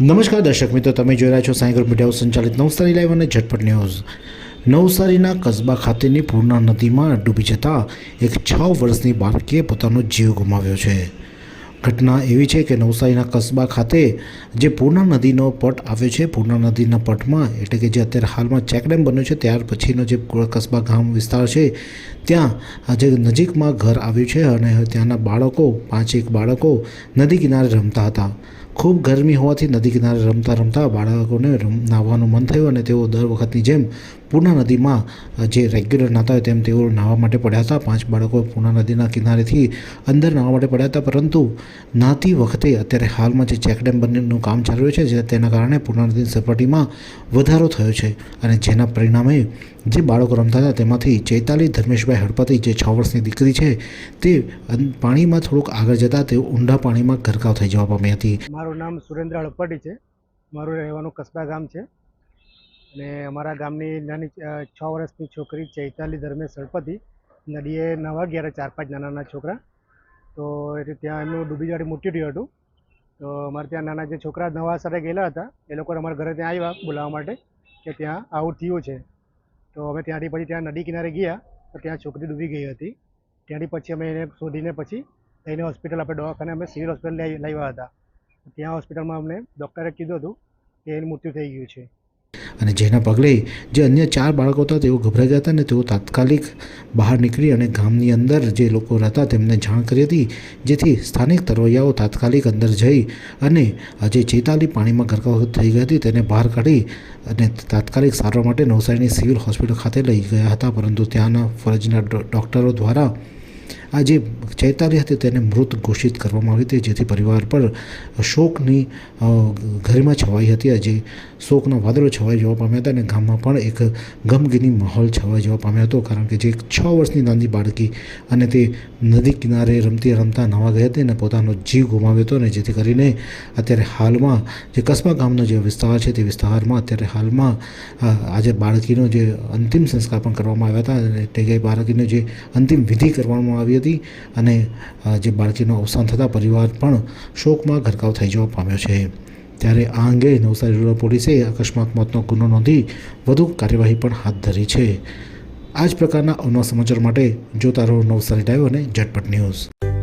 નમસ્કાર દર્શક મિત્રો, તમે જોઈ રહ્યા છો સાંઈ ગ્રુપ મીડિયા સંચાલિત નવસારી લાઈવ અને ઝટપટ ન્યૂઝ. નવસારીના કસ્બા ખાતેની પૂર્ણા નદીમાં ડૂબી જતા એક છ વર્ષની બાળકીએ પોતાનો જીવ ગુમાવ્યો છે. ઘટના એવી છે કે નવસારીના કસ્બા ખાતે જે પૂર્ણા નદીનો પટ આવ્યો છે, પૂર્ણા નદીના પટમાં, એટલે કે જે અત્યારે હાલમાં ચેકડેમ બન્યો છે, ત્યાર પછીનો જે કસ્બા ગામ વિસ્તાર છે, ત્યાં આજે નજીકમાં ઘર આવ્યું છે અને ત્યાંના બાળકો, પાંચેક બાળકો નદી કિનારે રમતા હતા. ખૂબ ગરમી હોવાથી નદી કિનારે રમતા રમતા બાળકોને નાહવાનું મન થયું અને તેઓ દર વખતની જેમ પૂર્ણા નદીમાં જે રેગ્યુલર નાતા હોય તેમ તેઓ નાહવા માટે પડ્યા હતા. પાંચ બાળકો પૂર્ણા નદીના કિનારેથી અંદર નાહવા માટે પડ્યા હતા, પરંતુ નાહતી વખતે અત્યારે હાલમાં જે ચેકડેમ બંનેનું કામ ચાલી રહ્યું છે, જે તેના કારણે પૂર્ણા નદીની સપાટીમાં વધારો થયો છે અને જેના પરિણામે જે બાળકો રમતા હતા તેમાંથી ચૈતાલી, ધર્મેશભાઈ હડપતિ જે છ વર્ષની દીકરી છે, તે પાણીમાં થોડુંક આગળ જતાં તેઓ ઊંડા પાણીમાં ગરકાવ થઈ જવા પામી હતી. મારું નામ સુરેન્દ્ર હડપટી છે. મારું રહેવાનું કસ્બા ગામ છે. અને અમારા ગામની નાની છ વર્ષની છોકરી ચૈતાલી ધર્મેશ હળપતિ નદીએ નવા ગયા ચાર પાંચ નાના નાના છોકરા. તો એટલે ત્યાં એમનું ડૂબી જાડી મૂકી રહ્યું હતું. તો અમારે ત્યાં નાના જે છોકરા નવા સાથે ગયેલા હતા, એ લોકો અમારા ઘરે ત્યાં આવ્યા બોલાવવા માટે કે ત્યાં આવું થયું છે. તો અમે ત્યાંથી પછી ત્યાં નદી કિનારે ગયા, તો ત્યાં છોકરી ડૂબી ગઈ હતી. ત્યાંથી પછી અમે એને શોધીને પછી લઈને હોસ્પિટલ આપણે દવાખાને અમે સિવિલ હોસ્પિટલ લાવ્યા હતા. ત્યાં હોસ્પિટલમાં અમને ડૉક્ટરે કીધું હતું કે એનું મૃત્યુ થઈ ગયું છે. અને જેના પગલે જે અન્ય ચાર બાળકો હતા તેઓ ગભરાઈ ગયા હતા અને તેઓ તાત્કાલિક બહાર નીકળી અને ગામની અંદર જે લોકો રહેતા તેમને જાણ કરી હતી, જેથી સ્થાનિક તરવૈયાઓ તાત્કાલિક અંદર જઈ અને આજે ચેતાલી પાણીમાં ગરકાવ થઈ ગઈ હતી તેને બહાર કાઢી અને તાત્કાલિક સારવાર માટે નવસારીની સિવિલ હોસ્પિટલ ખાતે લઈ ગયા હતા. પરંતુ ત્યાંના ફરજના ડૉક્ટરો દ્વારા આ જે ચૈતાલી હતી તેને મૃત ઘોષિત કરવામાં આવી હતી, જેથી પરિવાર પર શોકની ઘરમાં છવાઈ હતી. આજે શોકના વાદળો છવાઈ જવા પામ્યા હતા અને ગામમાં પણ એક ગમગીની માહોલ છવાઈ જવા પામ્યો હતો, કારણ કે જે છ વર્ષની નાની બાળકી અને તે નદી કિનારે રમતી રમતા નવા ગઈ હતી અને પોતાનો જીવ ગુમાવ્યો હતો અને જેથી કરીને અત્યારે હાલમાં જે કસ્બા ગામનો જે વિસ્તાર છે, તે વિસ્તારમાં અત્યારે હાલમાં આજે બાળકીનો જે અંતિમ સંસ્કાર પણ કરવામાં આવ્યા હતા અને તે ગઈ બાળકીનો જે અંતિમ વિધિ કરવામાં આવી હતી અને જે બાળકીનું અવસાન થતાં પરિવાર પણ શોકમાં ગરકાવ થઈ જવા પામ્યો છે. ત્યારે આ અંગે નવસારી રૂરલ પોલીસે અકસ્માત મોતનો ગુનો નોંધી વધુ કાર્યવાહી પણ હાથ ધરી છે. આ જ પ્રકારના અવનવા સમાચાર માટે જોતા રહો નવસારી ડાયો અને ઝટપટ ન્યૂઝ.